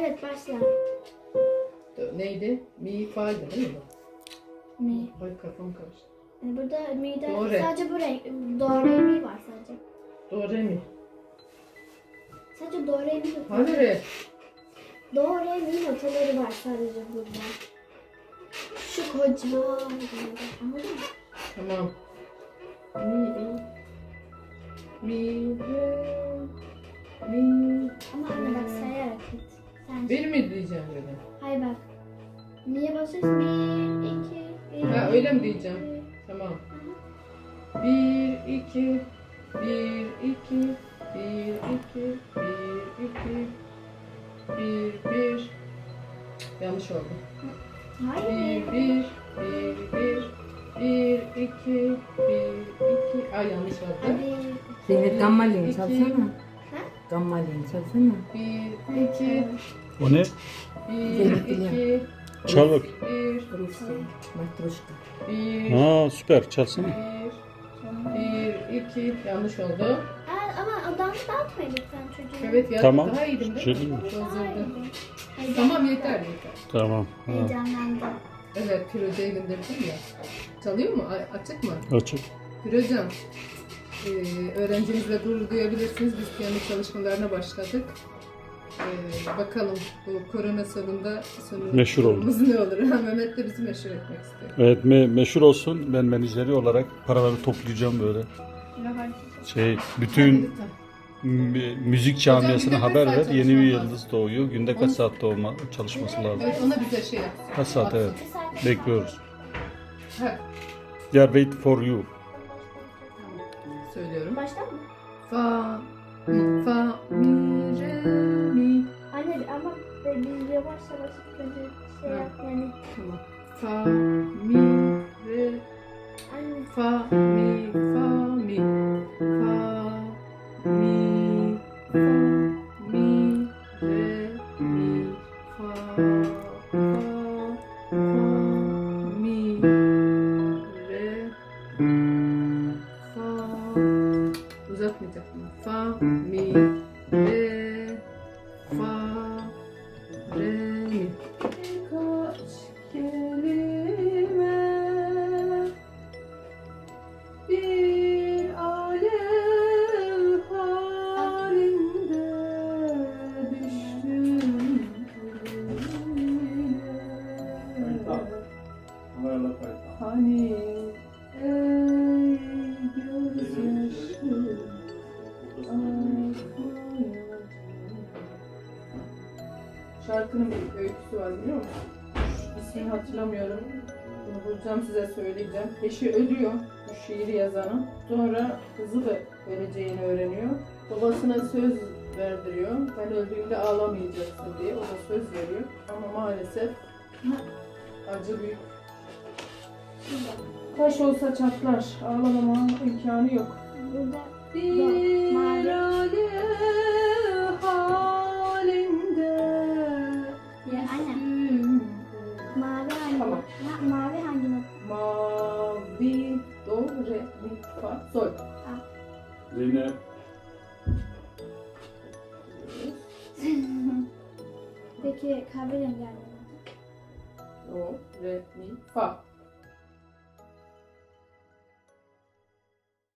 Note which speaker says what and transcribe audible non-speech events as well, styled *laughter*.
Speaker 1: Evet başla.
Speaker 2: Neydi? Mi fa'ydı değil mi?
Speaker 1: Mi.
Speaker 2: Ay kafam karıştı.
Speaker 1: Yani burada mi'de
Speaker 2: Do, re.
Speaker 1: sadece bu renk. Do, re, mi var sadece.
Speaker 2: Do, re, mi.
Speaker 1: Sadece do, re, mi.
Speaker 2: Hani re?
Speaker 1: Do, re, mi notaları var sadece burada. Şu koca. Anladın mı?
Speaker 2: Tamam. Mi, mi, re, mi. Bir mi diyeceğim dedim.
Speaker 1: Hayır bak. Mi'ye basıyorsun. Bir, iki, bir.
Speaker 2: Ha, öyle mi diyeceğim?
Speaker 1: iki.
Speaker 2: Tamam. Bir, iki, bir, iki, bir, iki, bir, iki, bir, bir. Yanlış oldu.
Speaker 1: Hayır.
Speaker 2: Bir, bir, bir, bir, bir, iki, bir, iki. Ay yanlış oldu.
Speaker 3: Zeynep gammalin
Speaker 2: İki.
Speaker 3: çalsana. Gammalin çalsana.
Speaker 2: Bir, iki,
Speaker 4: O ne?
Speaker 2: bir, iki,
Speaker 4: Çal bak.
Speaker 2: bir,
Speaker 3: Rusya.
Speaker 2: Bir,
Speaker 4: Aa süper çalsana.
Speaker 2: bir, bir, iki. Yanlış oldu.
Speaker 1: Ama adam dağıtmayın lütfen çocuğu.
Speaker 2: Evet ya
Speaker 4: Tamam.
Speaker 2: daha iyiydim değil mi?
Speaker 4: Şey mi?
Speaker 2: Bozuldu.
Speaker 1: Hayır,
Speaker 2: Tamam yeter yeter.
Speaker 4: Tamam. Ha,
Speaker 1: Heyecanlandım.
Speaker 2: Evet Firuze'ye gönderdim ya. Çalıyor mu? A- Açık mı?
Speaker 4: açık.
Speaker 2: Firuze'm. Ee, öğrencimizle gurur duyabilirsiniz. Biz piyano çalışmalarına başladık. Ee, bakalım bu korona sonunda sonumuz
Speaker 4: Meşhur olduk.
Speaker 2: ne olur? Ha, *laughs* Mehmet de bizi meşhur etmek istiyor.
Speaker 4: Evet me- meşhur olsun. Ben menajeri olarak paraları toplayacağım böyle. Şey bütün mü- müzik camiasına haber ver. Yeni bir yıldız doğuyor. Günde kaç saatte olma çalışması lazım.
Speaker 2: Evet ona bize şey yap.
Speaker 4: Kaç saat evet.
Speaker 1: Saat-
Speaker 4: Bekliyoruz.
Speaker 2: Ha,
Speaker 4: are wait for you.
Speaker 2: Söylüyorum.
Speaker 1: Baştan mı?
Speaker 2: Fa, mi, fa, mi, re, mi.
Speaker 1: Anne ama biz yavaş yavaş önce şey yap yani.
Speaker 2: Tamam. Fa, mi, re,
Speaker 1: Anne
Speaker 2: Fa, mi, fa, mi. Fa, mi, fa, mi, re, fa, re, mi. Kaç kelime bir alev halinde düştüm eline. Hani ey Şarkının bir öyküsü var biliyor musun? İsmini hatırlamıyorum. Bunu bulacağım size söyleyeceğim. Eşi ölüyor bu şiiri yazanın. Sonra kızı da öleceğini öğreniyor. Babasına söz verdiriyor. Ben öldüğümde ağlamayacaksın diye. O da söz veriyor. Ama maalesef acı büyük. Taş olsa çatlar. Ağlamama imkanı yok.
Speaker 1: burada
Speaker 2: Tamam.
Speaker 1: Ha, mavi hangi not?
Speaker 2: Mavi, do, re, mi, fa, sol.
Speaker 4: Zeynep. *laughs*
Speaker 1: Peki kahverengi hangi not?
Speaker 2: Do, re, mi, fa.